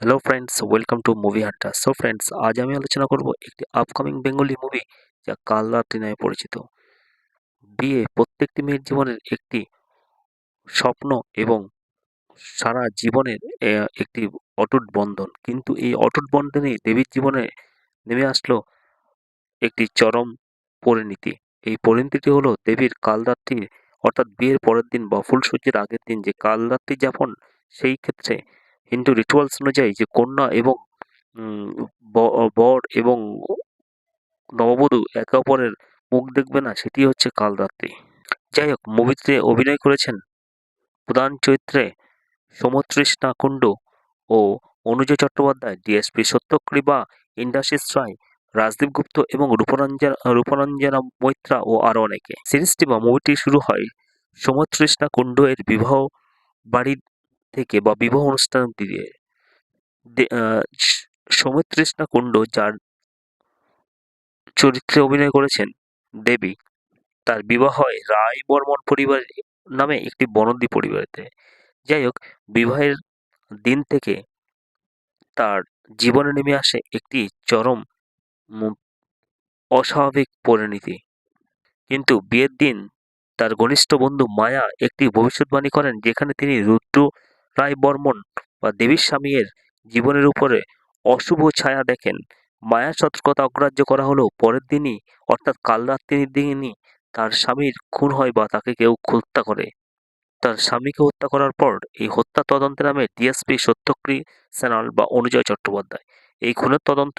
Hello friends welcome to movie hunter so friends আজ আমি আলোচনা করব একটি আপকামিং বেঙ্গলি মুভি যা কাল রাত্রি নামে পরিচিত। বিয়ে প্রত্যেকটি মেয়ের জীবনের একটি স্বপ্ন এবং সারা জীবনের একটি অটুট বন্ধন। কিন্তু এই অটুট বন্ধনে দেবীর জীবনে নেমে আসলো একটি চরম পরিণতি। এই পরিণতিটি হলো দেবীর কালরাত্রি অর্থাৎ বিয়ের পরের দিন বা ফুলসজ্জার আগের দিন যে কালরাত্রি যাপন, সেই ক্ষেত্রে হিন্দু রিচুয়ালস অনুযায়ী যে কন্যা এবং বর এবং নববধূ একে অপরের মুখ দেখবে না, সেটি হচ্ছে কালরাত্রি। যাই হোক মুভিতে অভিনয় করেছেন প্রধান চরিত্রে সমতৃষ্ণা কুণ্ডু ও অনুজ চট্টোপাধ্যায় ডিএসপি সত্যক্রিবা ইন্দ্রাশিস রায়, রাজদীপ গুপ্ত এবং রূপরঞ্জন রূপরঞ্জনা মৈত্রা ও আরও অনেকে। সিরিজটি বা মুভিটি শুরু হয় সমতৃষ্ণা কুণ্ডু এর বিবাহ বাড়ি থেকে বা বিবাহ অনুষ্ঠান দিয়ে সৌমিত্রিষ্ণা কুণ্ডু, যার চরিত্রে অভিনয় করেছেন দেবী, তার বিবাহ হয় রায় বর্মন পরিবার নামে একটি বনদী পরিবারেতে। যাই হোক, বিবাহের দিন থেকে তার জীবনে নেমে আসে একটি চরম অস্বাভাবিক পরিণতি। কিন্তু বিয়ের দিন তার ঘনিষ্ঠ বন্ধু মায়া একটি ভবিষ্যৎবাণী করেন, যেখানে তিনি রুদ্র রায় বর্মন বা দেবীর স্বামীর জীবনের উপরে অশুভ ছায়া দেখেন। মায়ার সতর্কতা অগ্রাহ্য করা হলেও পরের দিনই, অর্থাৎ কাল রাত্রির দিনই তার স্বামীর খুন হয় বা তাকে কেউ হত্যা করে। তার স্বামীকে হত্যা করার পর এই হত্যা তদন্তে নামে ডিএসপি সত্যক্রি স্যানাল বা অনুজয় চট্টোপাধ্যায়। এই খুনের তদন্ত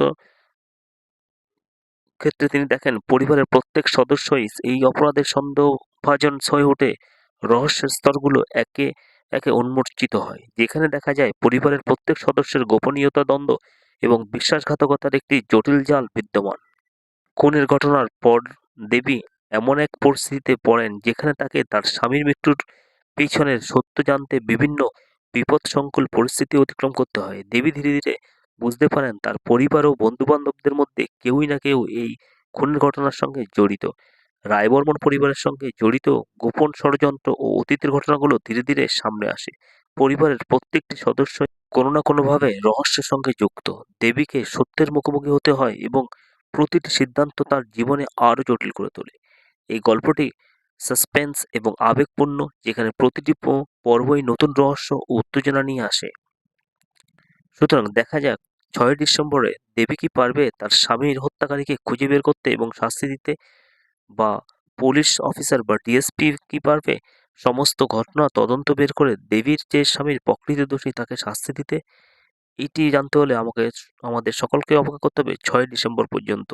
ক্ষেত্রে তিনি দেখেন, পরিবারের প্রত্যেক সদস্যই এই অপরাধের সন্দেহভাজন হয়ে ওঠে রহস্যের স্তরগুলো একে একে উন্মোচিত হয়। যেখানে দেখা যায়, পরিবারের প্রত্যেক সদস্যের গোপনীয়তা দ্বন্দ্ব এবং বিশ্বাসঘাতকতার একটি জটিল জাল বিদ্যমান। খুনের ঘটনার পর দেবী এমন এক পরিস্থিতিতে পড়েন যেখানে তাকে তার স্বামীর মৃত্যুর পিছনের সত্য জানতে বিভিন্ন বিপদসংকুল পরিস্থিতি অতিক্রম করতে হয়। দেবী ধীরে ধীরে বুঝতে পারেন, তার পরিবার ও বন্ধুবান্ধবদের মধ্যে কেউই না কেউ এই খুনের ঘটনার সঙ্গে জড়িত। রায়বর্মন পরিবারের সঙ্গে জড়িত গোপন ষড়যন্ত্র ও অতীতের ঘটনাগুলো ধীরে ধীরে সামনে আসে। পরিবারের প্রত্যেকটি সদস্য কোনো না কোনোভাবে রহস্যের সঙ্গে যুক্ত। দেবীকে সত্যের মুখোমুখি হতে হয় এবং প্রতিটি সিদ্ধান্ত তার জীবনে আরও জটিল করে তোলে। এই গল্পটি সাসপেন্স এবং আবেগপূর্ণ, যেখানে প্রতিটি পর্বই নতুন রহস্য ও উত্তেজনা নিয়ে আসে। সুতরাং দেখা যাক ছয় ডিসেম্বরে দেবী কি পারবে তার স্বামীর হত্যাকারীকে খুঁজে বের করতে এবং শাস্তি দিতে। বা পুলিশ অফিসার বা ডিএসপি কি পারবে? সমস্ত ঘটনা তদন্ত বের করে দেবীর যে স্বামীর প্রকৃত দোষী তাকে শাস্তি দিতে, এটি জানতে হলে আমাকে, আমাদের সকলকে অপেক্ষা করতে হবে ছয় ডিসেম্বর পর্যন্ত।